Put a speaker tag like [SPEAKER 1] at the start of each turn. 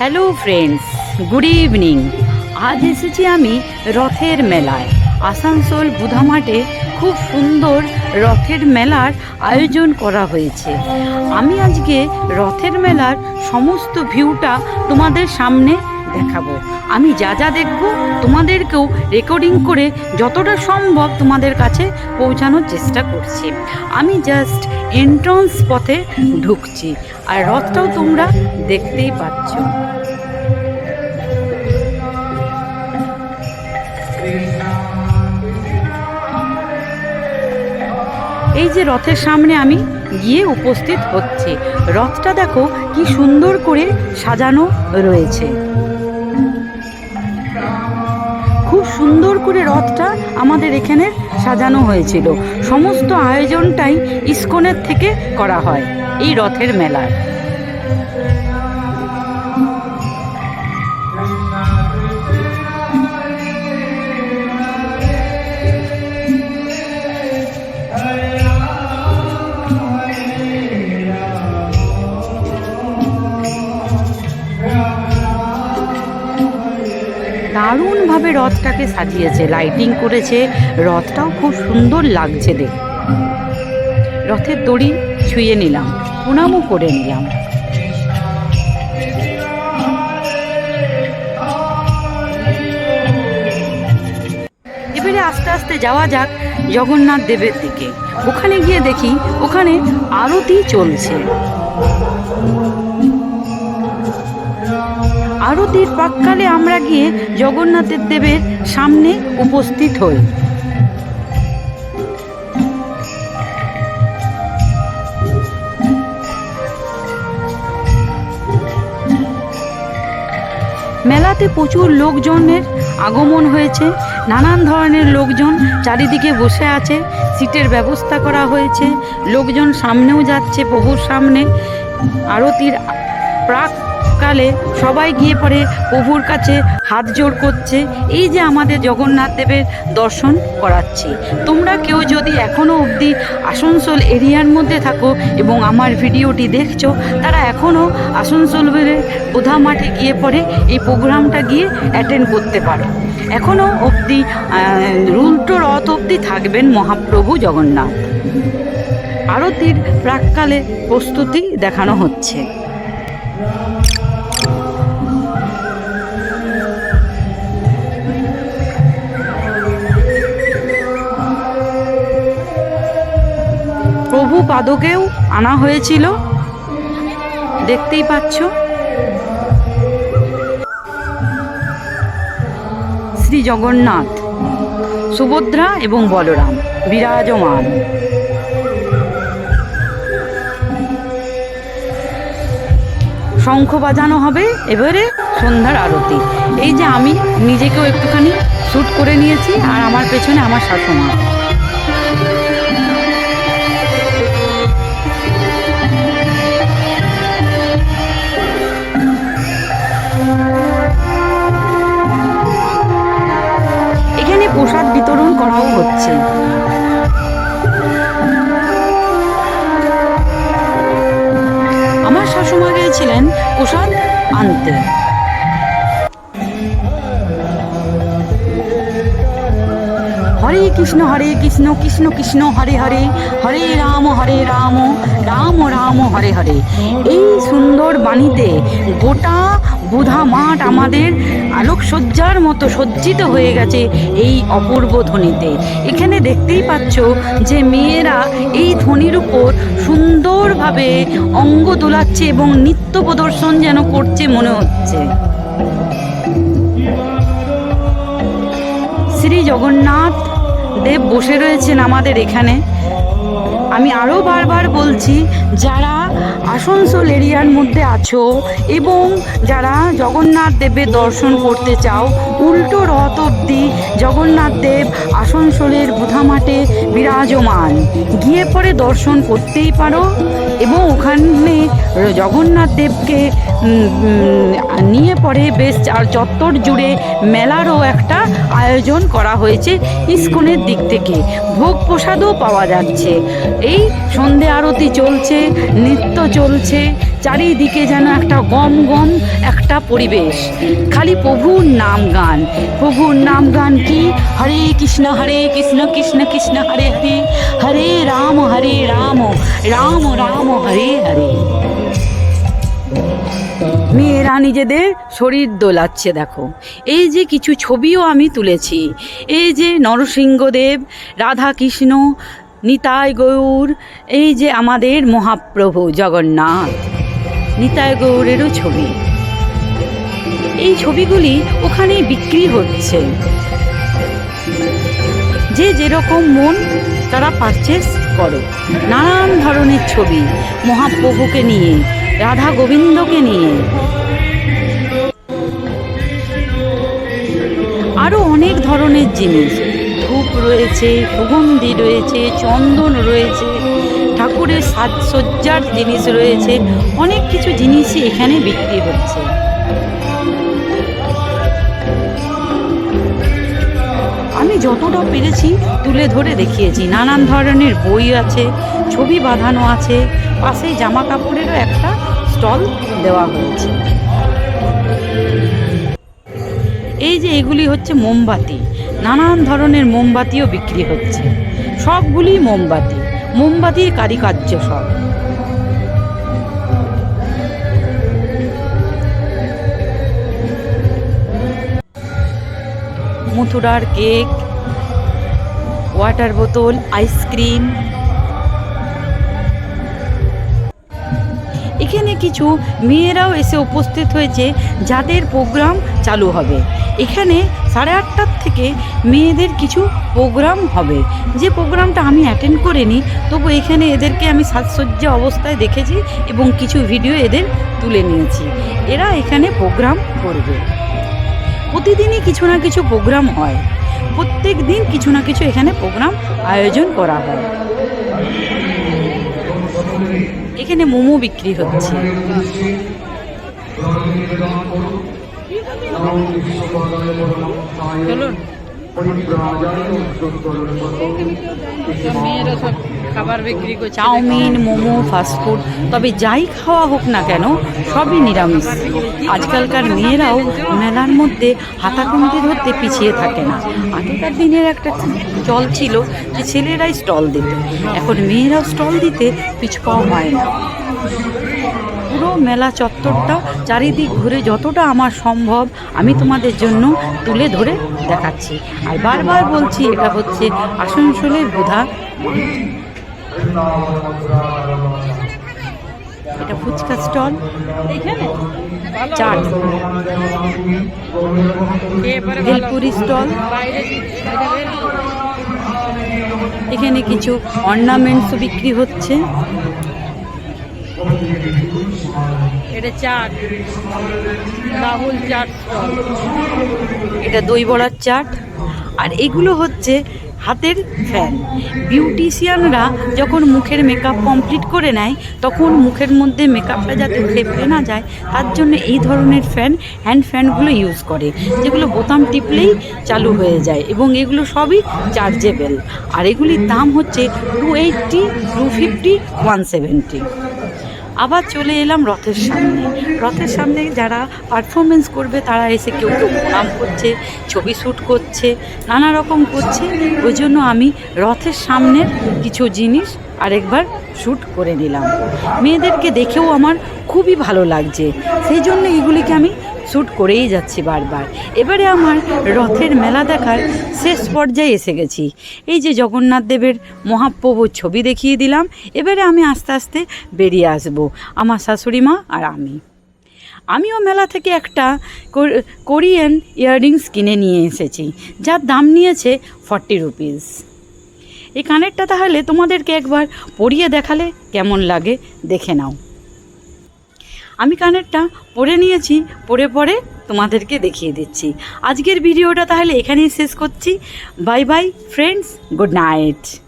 [SPEAKER 1] hello friends good evening আজ এসেছি আমি রথের মেলায় আসানসোল বুধামাটে খুব সুন্দর রথের মেলার আয়োজন করা হয়েছে আমি আজকে রথের মেলার সমস্ত ভিউটা তোমাদের সামনে দেখাবো আমি যা যা দেখব তোমাদেরকেও রেকর্ডিং করে যতটা সম্ভব তোমাদের কাছে পৌঁছানোর চেষ্টা করছি আমি জাস্ট এন্ট্রান্স পথে ঢুকছি আর রথটাও তোমরা দেখতেই পাচ্ছ এই যে রথের সামনে আমি গিয়ে উপস্থিত হচ্ছে রথটা দেখো কি সুন্দর করে সাজানো রয়েছে সুন্দর করে রথটা আমাদের এখানে সাজানো হয়েছিল সমস্ত আয়োজনটাই ইস্কনের থেকে করা হয় এই রথের মেলার দারুণভাবে রথটাকে সাজিয়েছে লাইটিং করেছে রথটাও খুব সুন্দর লাগছে দেখ রথের দড়ি ছুঁয়ে নিলাম প্রণামও করে নিলাম এবারে আস্তে আস্তে যাওয়া যাক জগন্নাথ দেবের দিকে ওখানে গিয়ে দেখি ওখানে আরতি চলছে আরতির প্রাককালে আমরা গিয়ে জগন্নাথের দেবের সামনে উপস্থিত হই মেলাতে প্রচুর লোকজনের আগমন হয়েছে নানান ধরনের লোকজন চারিদিকে বসে আছে সিটের ব্যবস্থা করা হয়েছে লোকজন সামনেও যাচ্ছে প্রভুর সামনে আরতির প্রাক কালে সবাই গিয়ে পরে প্রভুর কাছে হাত জোর করছে এই যে আমাদের জগন্নাথ দেবের দর্শন করাচ্ছি তোমরা কেউ যদি এখনও অবধি আসানসোল এরিয়ার মধ্যে থাকো এবং আমার ভিডিওটি দেখছো তারা এখনও আসানসোল বোধা মাঠে গিয়ে পরে এই প্রোগ্রামটা গিয়ে অ্যাটেন্ড করতে পারো এখনও অবধি রুলটো রথ অবধি থাকবেন মহাপ্রভু জগন্নাথ আরতির প্রাককালে প্রস্তুতি দেখানো হচ্ছে পাদকেও আনা হয়েছিল দেখতেই পাচ্ছ শ্রী জগন্নাথ সুভদ্রা এবং বলরাম বিরাজমান শঙ্খ বাজানো হবে এবারে সন্ধ্যার আরতি এই যে আমি নিজেকেও একটুখানি শ্যুট করে নিয়েছি আর আমার পেছনে আমার শাশুমা কামাই হচ্ছে আমার শাশুমা গিয়েছিলেন প্রসাদ আনতে হরে কৃষ্ণ হরে কৃষ্ণ কৃষ্ণ কৃষ্ণ হরে হরে হরে রাম হরে রাম রাম রাম হরে হরে এই সুন্দর বাণীতে গোটা বোধা মাঠ আমাদের আলোকসজ্জার মতো সজ্জিত হয়ে গেছে এই অপূর্ব ধ্বনিতে এখানে দেখতেই পাচ্ছ যে মেয়েরা এই ধ্বনির উপর সুন্দরভাবে অঙ্গ দোলাচ্ছে এবং নৃত্য প্রদর্শন যেন করছে মনে হচ্ছে শ্রী জগন্নাথ দেব বসে রয়েছেন আমাদের এখানে আমি আরও বারবার বলছি যারা আসানসোল এরিয়ার মধ্যে আছো এবং যারা জগন্নাথ দেবের দর্শন করতে চাও উল্টো রথ অব্দি জগন্নাথ দেব আসানসোলের বুধামাঠে বিরাজমান গিয়ে পরে দর্শন করতেই পারো এবং ওখানে জগন্নাথ দেবকে নিয়ে পরে বেশ চার চত্বর জুড়ে মেলারও একটা আয়োজন করা হয়েছে ইস্কনের দিক থেকে ভোগ প্রসাদও পাওয়া যাচ্ছে এই সন্ধে আরতি চলছে নৃত্য চলছে চারিদিকে যেন একটা গম গম একটা পরিবেশ খালি প্রভুর নাম গান প্রভুর নাম গান কি হরে কৃষ্ণ হরে কৃষ্ণ কৃষ্ণ কৃষ্ণ হরে হরে হরে রাম হরে রাম রাম রাম হরে হরে মেয়েরা নিজেদের শরীর দোলাচ্ছে দেখো এই যে কিছু ছবিও আমি তুলেছি এই যে নরসিংহদেব রাধাকৃষ্ণ নিতাই গৌর এই যে আমাদের মহাপ্রভু জগন্নাথ নিতাই গৌরেরও ছবি এই ছবিগুলি ওখানে বিক্রি হচ্ছে যে যেরকম মন তারা পারচেস করে নানান ধরনের ছবি মহাপ্রভুকে নিয়ে রাধা গোবিন্দকে নিয়ে আরও অনেক ধরনের জিনিস ধূপ রয়েছে সুগন্ধি রয়েছে চন্দন রয়েছে ঠাকুরের সাজসজ্জার জিনিস রয়েছে অনেক কিছু জিনিসই এখানে বিক্রি হচ্ছে আমি যতটা পেরেছি তুলে ধরে দেখিয়েছি নানান ধরনের বই আছে ছবি বাঁধানো আছে পাশে জামা কাপড়েরও একটা স্টল দেওয়া হয়েছে এই যে এগুলি হচ্ছে মোমবাতি নানান ধরনের মোমবাতিও বিক্রি হচ্ছে সবগুলি মোমবাতি মোমবাতির কারিকার্য সব মথুরার কেক ওয়াটার বোতল আইসক্রিম এখানে কিছু মেয়েরাও এসে উপস্থিত হয়েছে যাদের প্রোগ্রাম চালু হবে এখানে সাড়ে আটটার থেকে মেয়েদের কিছু প্রোগ্রাম হবে যে প্রোগ্রামটা আমি অ্যাটেন্ড করিনি তবু এখানে এদেরকে আমি সাজসজ্জা অবস্থায় দেখেছি এবং কিছু ভিডিও এদের তুলে নিয়েছি এরা এখানে প্রোগ্রাম করবে প্রতিদিনই কিছু না কিছু প্রোগ্রাম হয় প্রত্যেক দিন কিছু না কিছু এখানে প্রোগ্রাম আয়োজন করা হয় এখানে মোমো বিক্রি হচ্ছে খাবার বিক্রি করে চাউমিন মোমো ফাস্টফুড তবে যাই খাওয়া হোক না কেন সবই নিরামিষ আজকালকার মেয়েরাও মেলার মধ্যে হাতাকুন্তি ধরতে পিছিয়ে থাকে না আগেকার দিনের একটা চল ছিল যে ছেলেরাই স্টল দিত এখন মেয়েরাও স্টল দিতে পিছপাও হয় না পুরো মেলা চত্বরটা চারিদিক ঘুরে যতটা আমার সম্ভব আমি তোমাদের জন্য তুলে ধরে দেখাচ্ছি আর বারবার বলছি এটা হচ্ছে আসানসোলের বোধা এটা ফুচকা স্টল চাট ভেলপুরি স্টল এখানে কিছু অর্নামেন্টস বিক্রি হচ্ছে এটা চাট রাহুল চাট এটা দই বড়ার চাট আর এগুলো হচ্ছে হাতের ফ্যান বিউটিশিয়ানরা যখন মুখের মেকআপ কমপ্লিট করে নেয় তখন মুখের মধ্যে মেকআপটা যাতে ফেপড়ে না যায় তার জন্য এই ধরনের ফ্যান হ্যান্ড ফ্যানগুলো ইউজ করে যেগুলো বোতাম টিপলেই চালু হয়ে যায় এবং এগুলো সবই চার্জেবেল আর এগুলির দাম হচ্ছে two eighty two fifty one seventy আবার চলে এলাম রথের সামনে রথের সামনে যারা পারফরমেন্স করবে তারা এসে কেউ কেউ প্রণাম করছে ছবি শ্যুট করছে নানা রকম করছে ওই জন্য আমি রথের সামনের কিছু জিনিস আরেকবার শ্যুট করে নিলাম মেয়েদেরকে দেখেও আমার খুবই ভালো লাগছে সেই জন্য এগুলিকে আমি শ্যুট করেই যাচ্ছি বারবার এবারে আমার রথের মেলা দেখার শেষ পর্যায়ে এসে গেছি এই যে জগন্নাথ দেবের মহাপ্রভুর ছবি দেখিয়ে দিলাম এবারে আমি আস্তে আস্তে বেরিয়ে আসব আমার শাশুড়ি মা আর আমি আমিও মেলা থেকে একটা কোরিয়ান ইয়াররিংস কিনে নিয়ে এসেছি যার দাম নিয়েছে ফর্টি রুপিস এই কানেরটা তাহলে তোমাদেরকে একবার পরিয়ে দেখালে কেমন লাগে দেখে নাও আমি কানেরটা পরে নিয়েছি পরে পরে তোমাদেরকে দেখিয়ে দিচ্ছি আজকের ভিডিওটা তাহলে এখানেই শেষ করছি bye bye friends good night